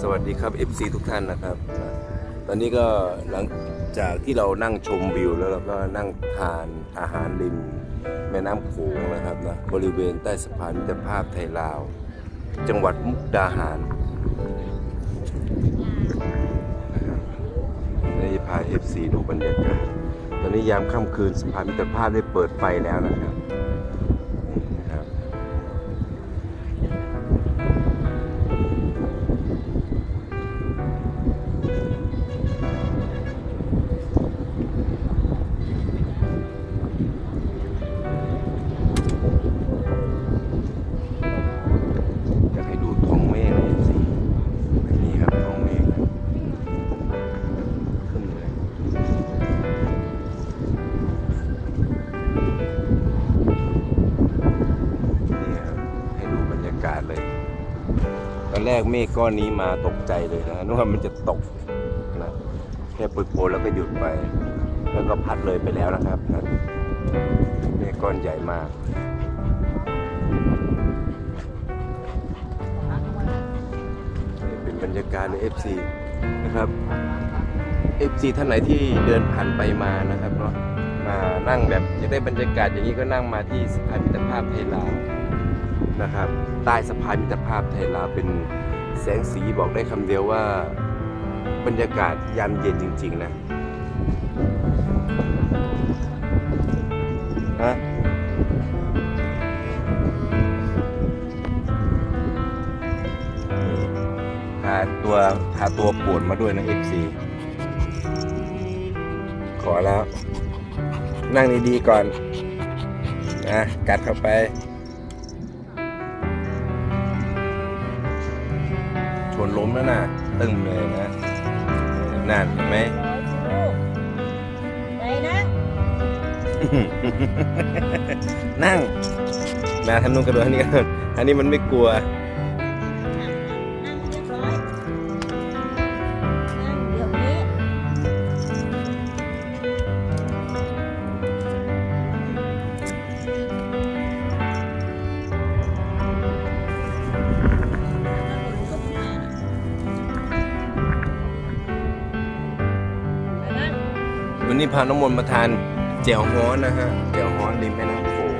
สวัสดีครับ FC ทุกท่านนะครับ ตอนนี้ก็หลังจากที่เรานั่งชมวิวแล้วเราก็นั่งทานอาหารริมแม่น้ำโขงนะครับนะบริเวณใต้สะพานมิตรภาพไทยลาว จังหวัดมุกดาหารนะครับได้พา FC ดูบรรยากาศ ตอนนี้ยามค่ำคืนสะพานมิตรภาพได้เปิดไฟแล้วนะครับ กเมฆก้อนนี้มาตกใจเลยนะนึกว่ามันจะตกนะแค่ปุยโปรยแล้วก็หยุดไป แล้วก็พัดเลยไปแล้วนะครับนะเมฆก้อนใหญ่มากนี่เป็นบรรยากาศใน FC นะครับ FC ท่านไหนที่เดินผ่านไปมานะครับเนาะมานั่งแบบอยากได้บรรยากาศอย่างนี้ก็นั่งมาที่สะพานมิตรภาพไทยลาวนะครับ ใต้สะพานมิตรภาพไทยลาวเป็น แสงสีบอกได้คำเดียวว่า บรรยากาศยามเย็นจริง ๆ นะฮะพาตัวพาตัวปวดมาด้วยนะ FC ขอแล้ว นั่งดี ๆ ก่อนนะกัดเข้าไป ล้มแล้วนะตึงเลยนะนั่นเห็นไหมไปนะนั่งมาทำนุ่นกระโดดอันนี้ก่อนอันนี้มันไม่กลัว นนี้พาน้องมนต์มาทานแจ่วฮ้อนนะฮะแจ่วฮ้อนริมแม่น้ำโขง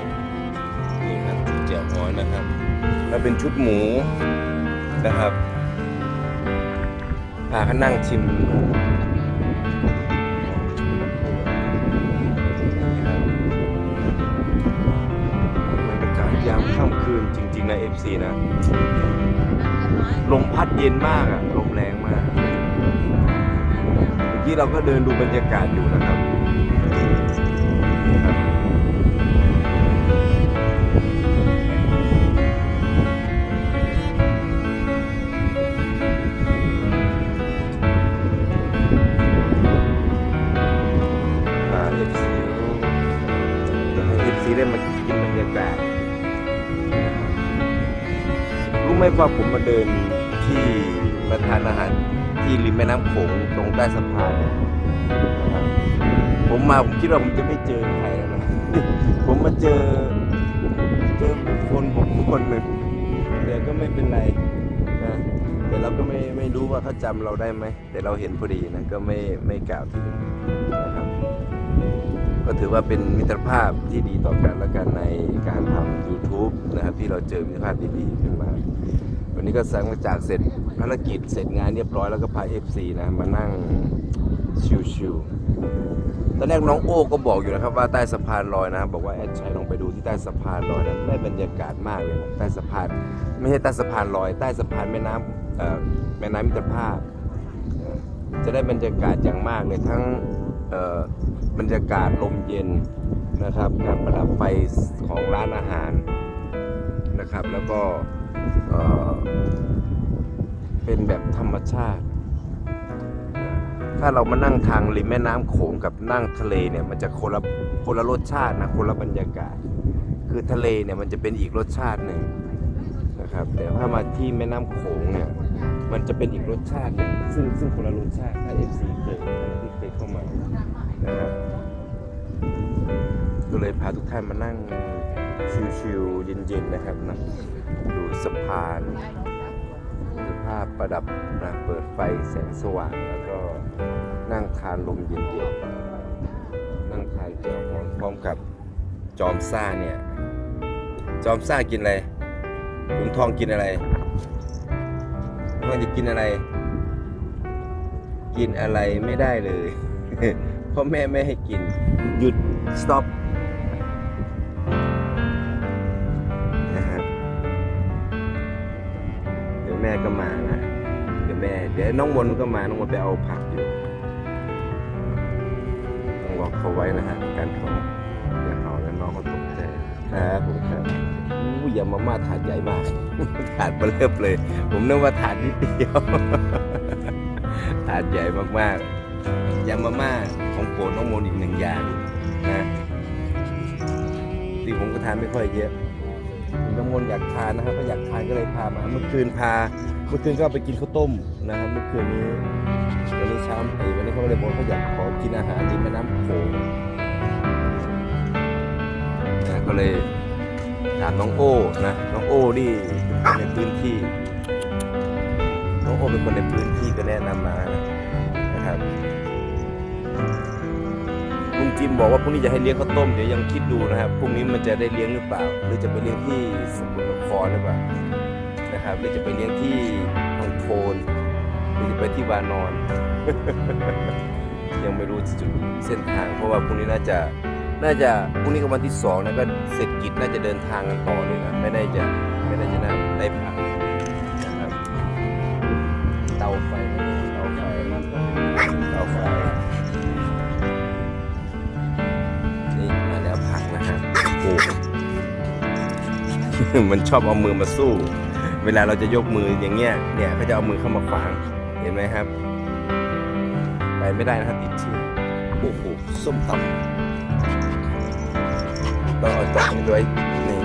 นี่ครับแจ่วฮ้อนนะครับ แล้วเป็นชุดหมูนะครับพาเขานั่งชิมบรรยากาศยามค่ำคืนจริง ๆ นะ FC นะ ลมพัดเย็นมากอะลม กี้เราก็เดินดูบรรยากาศอยู่นะครับครับอ่า FC อยากให้ FC ได้มากินบรรยากาศรู้ไหมว่าผมมาเดินที่มาทานอาหาร ที่ริมแม่น้ำโขงตรงใต้สะพานเนี่ยนะครับผมมาผมคิดว่าผมจะไม่เจอใครแล้วนะ ผมมาเจอเจอคคลผมคนหนึ่งแต่ก็ไม่เป็นไรนะแต่เราก็ไม่ไม่รู้ว่าเขาจำเราได้ไหมแต่เราเห็นพอดีนะก็ไม่ไม่กล่าวถึงนะครับ ก็ถือว่าเป็นมิตรภาพที่ดีต่อกันและกันในการทำ YouTube นะครับที่เราเจอมิตรภาพดีๆขึ้นมา วันนี้ก็สังจากเสร็จภารกิจเสร็จงานเรียบร้อยแล้วก็พา FC นะมานั่งชิวๆตอนแรกน้องโอ้ก็บอกอยู่นะครับว่าใต้สะพานลอยนะ บอกว่าแอดชัยลองไปดูที่ใต้สะพานลอยนั้นได้บรรยากาศมากเลยนะใต้สะพานไม่ใช่ใต้สะพานลอย ใต้สะพานแม่น้ำแม่น้ำมิตรภาพ จะได้บรรยากาศอย่างมากเลยทั้งบรรยากาศลมเย็นนะครับการประดับไฟของร้านอาหาร นะครับ แล้วก็เป็นแบบธรรมชาติ ถ้าเรามานั่งทางริมแม่น้ำโขงกับนั่งทะเลเนี่ยมันจะคนละคนละรสชาตินะคนละบรรยากาศ คือทะเลเนี่ยมันจะเป็นอีกรสชาติหนึ่งนะครับ แต่ถ้ามาที่แม่น้ำโขงเนี่ยมันจะเป็นอีกรสชาติหนึ่งซึ่งซึ่งคนละรสชาติถ้าเอฟซีเคยที่เคยเข้ามานะครับก็เลยพาทุกท่านมานั่ง ชิวๆเย็นๆนะครับนะดูสะพานสภาพประดับนะเปิดไฟแสงสว่างแล้วก็นั่งทานลมเย็นๆนั่งทานเจียวอนพร้อมกับจอมซ่าเนี่ย จอมซ่ากินอะไรขุนทองกินอะไรมันจะกินอะไร กินอะไรไม่ได้เลย เพราะแม่ไม่ให้กินหยุด stop แม่ก็มานะ เดี๋ยวแม่ เดี๋ยวน้องมนก็มา น้องมนไปเอาผักอยู่ ต้องล็อกเขาไว้นะฮะ การเขาอย่าเขาแล้วน้องเขาตกใจครับผมครับอู้ยำมาม่าถาดใหญ่มาก ถาดเบลเริ่มเลย ผมนึกว่าถาดนิดเดียว ถาดใหญ่มากๆยำมาม่าของโปรดน้องมนอีกหนึ่งอย่างนะที่ผมก็ทานไม่ค่อยเยอะ มนต์อยากทานนะครับก็อยากทานก็เลยพามา เมื่อคืนพา เมื่อคืนก็ไปกินข้าวต้มนะครับ เมื่อคืนนี้ วันนี้เช้าไอ้วันนี้เขาเลยบอกเขาอยากขอกินอาหารริมแม่น้ำโขงนะก็เลยถามน้องโอ้นะ น้องโอ้นี่ในพื้นที่ น้องโอ้เป็นคนในพื้นที่ก็แนะนำมานะครับ ลุงจิมบอกว่าพรุ่งนี้จะให้เลี้ยงข้าวต้มเดี๋ยวยังคิดดูนะครับพรุ่งนี้มันจะได้เลี้ยงหรือเปล่า หรือจะไปเลี้ยงที่สกลนครหรือเปล่านะครับหรือจะไปเลี้ยงที่พังโคนหรือจะไปที่วานอน ยังไม่รู้จุดเส้นทาง เพราะว่าพรุ่งนี้น่าจะน่าจะพรุ่งนี้ก็วันที่สองนะก็เสร็จกิจน่าจะเดินทางกันต่อเลยนะไม่ได้จะไม่ได้จะน่าได้พักนะครับเตาไฟ มันชอบเอามือมาสู้ เวลาเราจะยกมืออย่างเงี้ยเนี่ยเขาจะเอามือเข้ามาขวางเห็นไหมครับ ไปไม่ได้นะครับติดเชื้อโอ้โหส้มตำต้องเอาตอกนี้ด้วยนี่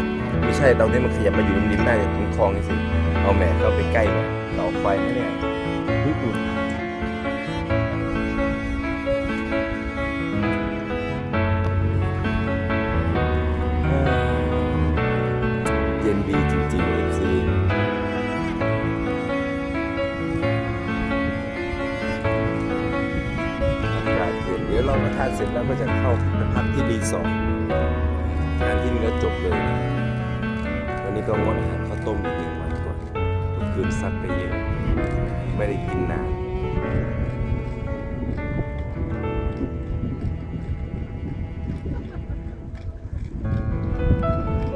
ไม่ใช่เตาเนี่ยมันขยับมาอยู่ริมๆหน้าอย่างถุงทองนี่สิเอาแหม่เข้าไปใกล้หน่อยเตาไฟนะเนี่ย ย็นเดี๋ยวเรามาทานเสร็จแล้วก็จะเข้าไปพักที่รีสอร์ทงานที่นี่แล้วจบเลย วันนี้ก็งดอาหารข้าวต้มอีกหนึ่งวันก่อนทุกคืนซัดไปเยอะ ไม่ได้กินนาน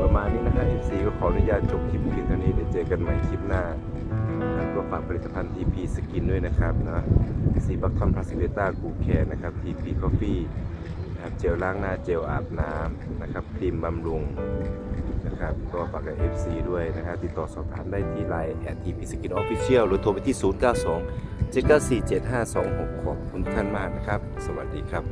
ประมาณนี้นะครับ FC ก็ขออนุญาตจบคลิปเพียงเท่านี้เดี๋ยวเจอกันใหม่คลิปหน้า ก็ฝากผลิตภัณฑ์ TP Skin ด้วยนะครับนะสีบัคทอมพลาสติเวต้ากูแคร์นะครับ TP Coffee นะครับเจลล้างหน้าเจลอาบน้ำนะครับครีมบำรุงนะครับก็ฝากกับ FC ด้วยนะครับติดต่อสอบถามได้ที่ไลน์แอด TP Skin Official หรือโทรไปที่ 092 794 7526 ขอบคุณท่านมากนะครับ สวัสดีครับ